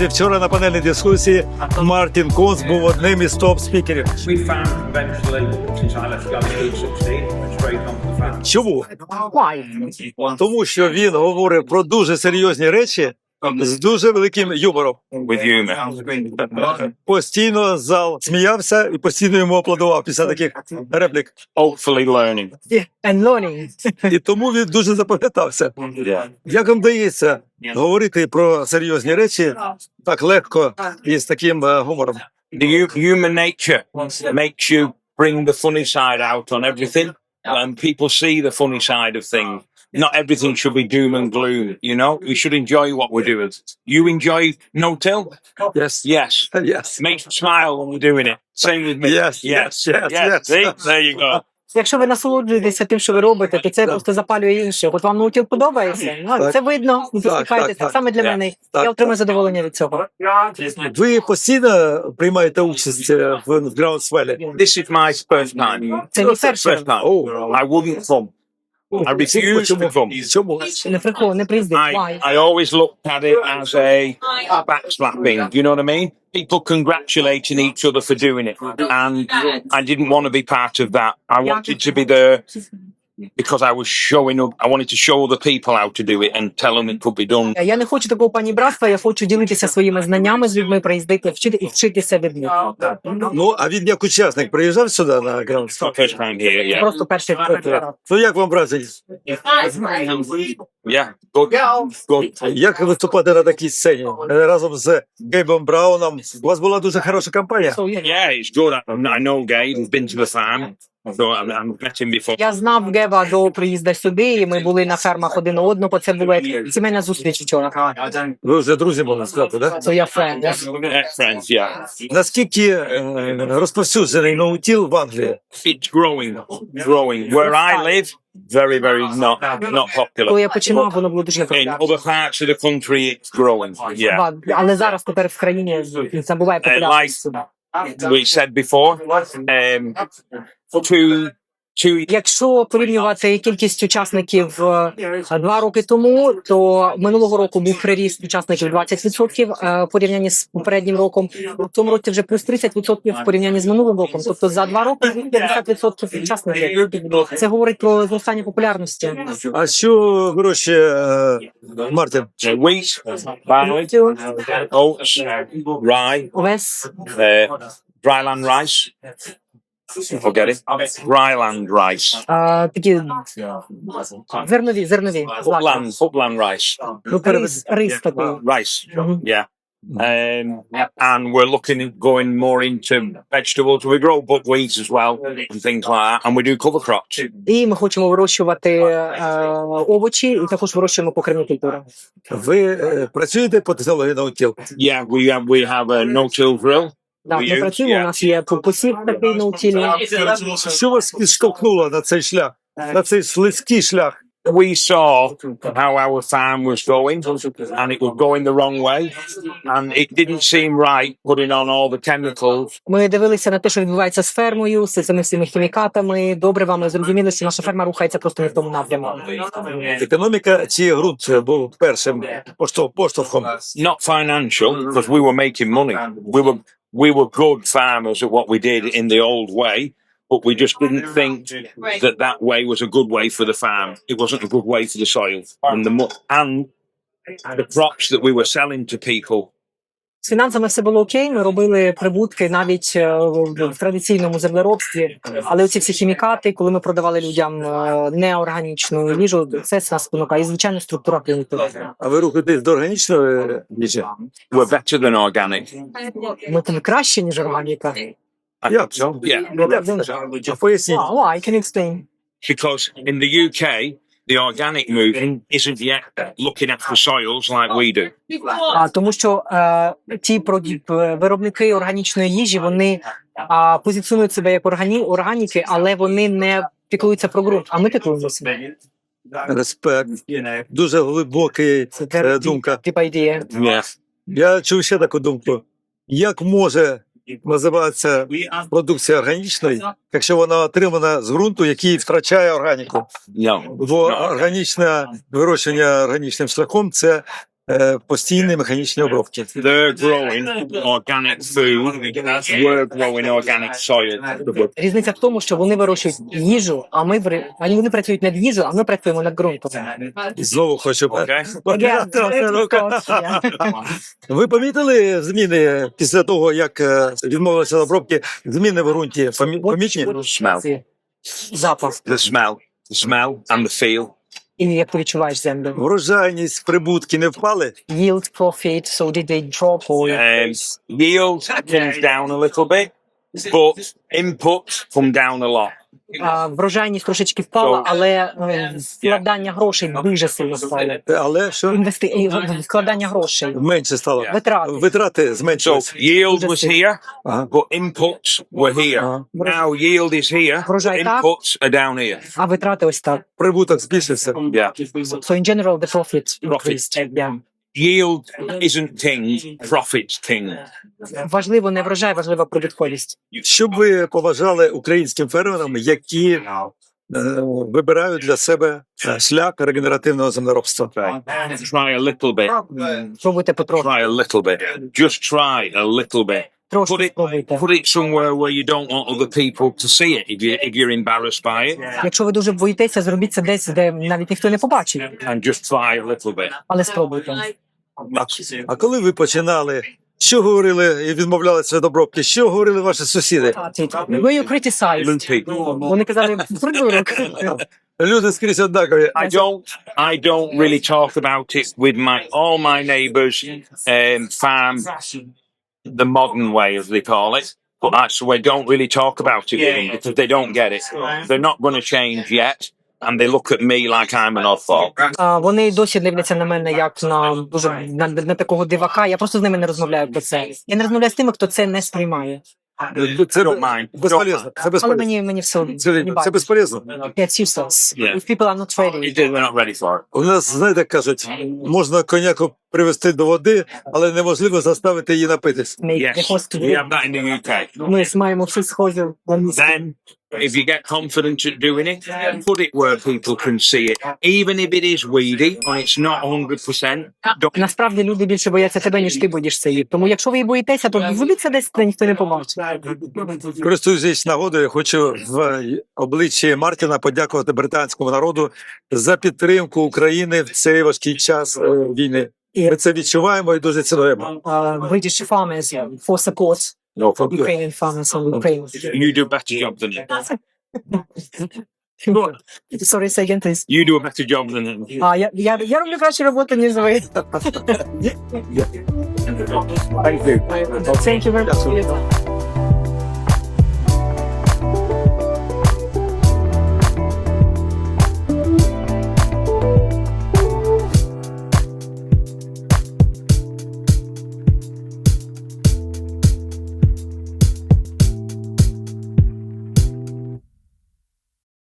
Друзі, вчора на панельній дискусії Мартін Конс був одним із топ-спікерів. We found eventually, since I left Glasgow 16, went straight on to the farm. Чому? Тому що він говорив про дуже серйозні речі з дуже великим юмором. with. Постійно зал сміявся і постійно йому аплодував після таких реплік. Hopefully learning. And learning. І тому він дуже запам'ятався. Yeah. Як вам вдається говорити про серйозні речі так легко і з таким е, гумором? The human nature makes you bring the funny side out on everything, and people see the funny side of things. Not everything should be doom and gloom, you know? We should enjoy what we're doing. You enjoy no till? Yes. Yes. Yes. Makes you smile when we're doing it. Same with me. Yes, yes, yes, yes. See? There you go. Якщо ви насолоджуєтеся тим, що ви робите, то це просто запалює інших. От вам наутіл подобається? Ну, Так. це видно. Ви Так, так, Так, так. саме для Так, мене. так, Я отримую задоволення від цього. Ви постійно приймаєте участь е, в Groundswell? This is my first time. Це мій перший. First. I wouldn't come. I refuse to I always looked at it as a backslapping. Do you know what I mean? People congratulating each other for doing it. And I didn't want to be part of that. I wanted to be there because I was showing up. I wanted to show other people how to do it and tell them it could be done. Я не хочу такого панібратства, я хочу ділитися своїми знаннями з людьми, приїздити, вчити і вчитися від них. Ну, а він як учасник приїжджав сюди на Groundswell? First time here, yeah. Просто перший раз. Ну, як вам враження? Yeah, good. Good. Як виступати на такій сцені разом з Гейбом Брауном? У вас була дуже хороша кампанія. So, yeah. It's good. I, I know Gabe. He's been to the farm. So I, I've met him before. Я знав Геба до приїзду сюди, і ми були на фермах один у одного. Це була як сімейна зустріч вчора. Ви вже друзі можна сказати, да? So я френд. Friends, yeah. Наскільки е, розповсюджений ноутіл в Англії? It's growing, growing. Where I live, very, very not not popular. Коли я починав, воно було дуже In популярно. other parts of the country, it's growing. Yeah. Але зараз тепер в країні це буває популярністю. We said before, um, two, Якщо порівнювати кількість учасників е, два роки тому, то минулого року був приріст учасників 20% е, в порівнянні з попереднім роком. В цьому році вже плюс 30% в порівнянні з минулим роком. Тобто за два роки 50% учасників. Це говорить про зростання популярності. А що вирощує е, rye, Овес dryland rice. Forget it. Dryland rice. е, такі зернові, зернові Upland, upland rice. Ну, рис, рис такий. Rice. Мгм. Yeah. Um, and we're looking at going more into vegetables. We grow buckwheat as well and things like that. And we do cover crops. І ми хочемо вирощувати е, овочі, і також вирощуємо покривні культури. Ви е, працюєте по технології ноутіл? Yeah, we have we have a no-till drill. Да, ми працюємо. У нас є посів такий на утілі. Що вас підштовхнуло на цей шлях, на цей слизький шлях? We saw how our farm was going, and it was going the wrong way, and it didn't seem right putting on all the chemicals. Ми дивилися на те, що відбувається з фермою, з цими всіми хімікатами. Добре, вам зрозуміли, що наша ферма рухається просто не в тому напрямку. Економіка чи ґрунт був першим поштовхом? Not financial, because we were making money. We were we were good farmers at what we did in the old way, but we just didn't think that that way was a good way for the farm. It wasn't a good way for the soil and the mu- and the crops that we were selling to people. З фінансами все було окей. Ми робили прибутки навіть е, в традиційному землеробстві. Але оці всі хімікати, коли ми продавали людям е, неорганічну їжу, це нас спонукає. І звичайно, структура клієнтури. А ви рухаєтесь до органічної їжі? We're better than organic. Ми тим краще, ніж органіка. Yeah. Yeah. А Поясніть. Wow, why? I can explain. because in the UK, the organic movement isn't yet looking after soils like we do. А тому, що е, ті проді- п- виробники органічної їжі вони а, позиціонують себе як органі, органіки, але вони не піклуються про ґрунт. А ми піклуємося. Респект. Дуже глибока е, думка. Типа ідея. Я чув ще таку думку. Як може називатися продукція органічної, якщо вона отримана з ґрунту, який втрачає органіку? Бо органічне вирощення органічним шляхом це е, постійні механічні обробки. They're growing organic food. We're growing organic soil. Різниця в тому, що вони вирощують їжу, а ми ври- а вони працюють над їжею, а ми працюємо над ґрунтом. Знову хочу. Ви помітили зміни після того, як е, відмовилися від обробки? Зміни в ґрунті помі- помічні? Запах. The smell. The smell and the feel. І як ти відчуваєш землю? Врожайність, прибутки не впали. Yield profit, so did they drop or Um, yield comes down a little bit, but inputs come down a lot. А, врожайність трошечки впала, але е, вкладання грошей дуже сильно стало. Але що Інвести... і вкладання грошей. менше стало? Витрати. Витрати So зменшились. yield was here, Ага. but inputs were here. Ага. Now yield is here, Врожай так. inputs are down here. А витрати ось так. Прибуток збільшився. Yeah. So in general the profit increased. Yeah. Yield isn't ting, profit's ting Важливо не врожай, важлива прибутковість. Що б ви поважали українським фермерам, які е, вибирають для себе е, шлях регенеративного землеробства? Try a little bit. Пробуйте потроху. Try a little bit. Just try a little bit. Put Трошки it, спробуйте. put it somewhere where you don't want other people to see it if, you, if you're embarrassed by it. Якщо ви дуже боїтеся, зробіть це десь, де навіть ніхто не побачить, And just try a little bit. але спробуйте. А, а коли ви починали, що говорили і відмовлялися від обробки? Що говорили ваші сусіди? Ви you criticized. Вони казали, придурок. Люди скрізь однакові. I don't I don't really talk about it with my all my neighbours um, farm the modern way as they call it. But that's why don't really talk about it with them because they don't get it. They're not going to change yet, and they look at me like I'm an oddball. А, Вони й досі дивляться на мене як на дуже на, на такого дивака. Я просто з ними не розмовляю про це. Я не розмовляю з тими, хто це не сприймає. Це Don't безполезно. Це Але безполезно. мені мені все одно. Це, Не це бачу. безполезно. It's useless. Yeah. If people are not ready. We're not ready for it. У нас, знаєте, кажуть, можна коняку привести до води, але неможливо заставити її напитись. Make Yes, host we have that in the UK. Ми маємо всі схожі. Then, if you get confident at doing it, put it where people can see it. Even if it is weedy and it's not 100%, don't Насправді люди більше бояться тебе, ніж ти боїшся їх. Тому якщо ви боїтеся, то зробіть це десь, де ніхто не побачить. Користуючись нагодою, хочу в обличчі Мартіна подякувати британському народу за підтримку України в цей важкий час е, війни. Ми це відчуваємо і дуже цінуємо. Uh, British farmers for support no, fuck you. Ukrainian farmers on Ukraine. You do a better job than him. Sorry, say again, please. You do a better job than him. А, я, я, я роблю кращу роботу, ніж ви. Thank you. Thank you very much.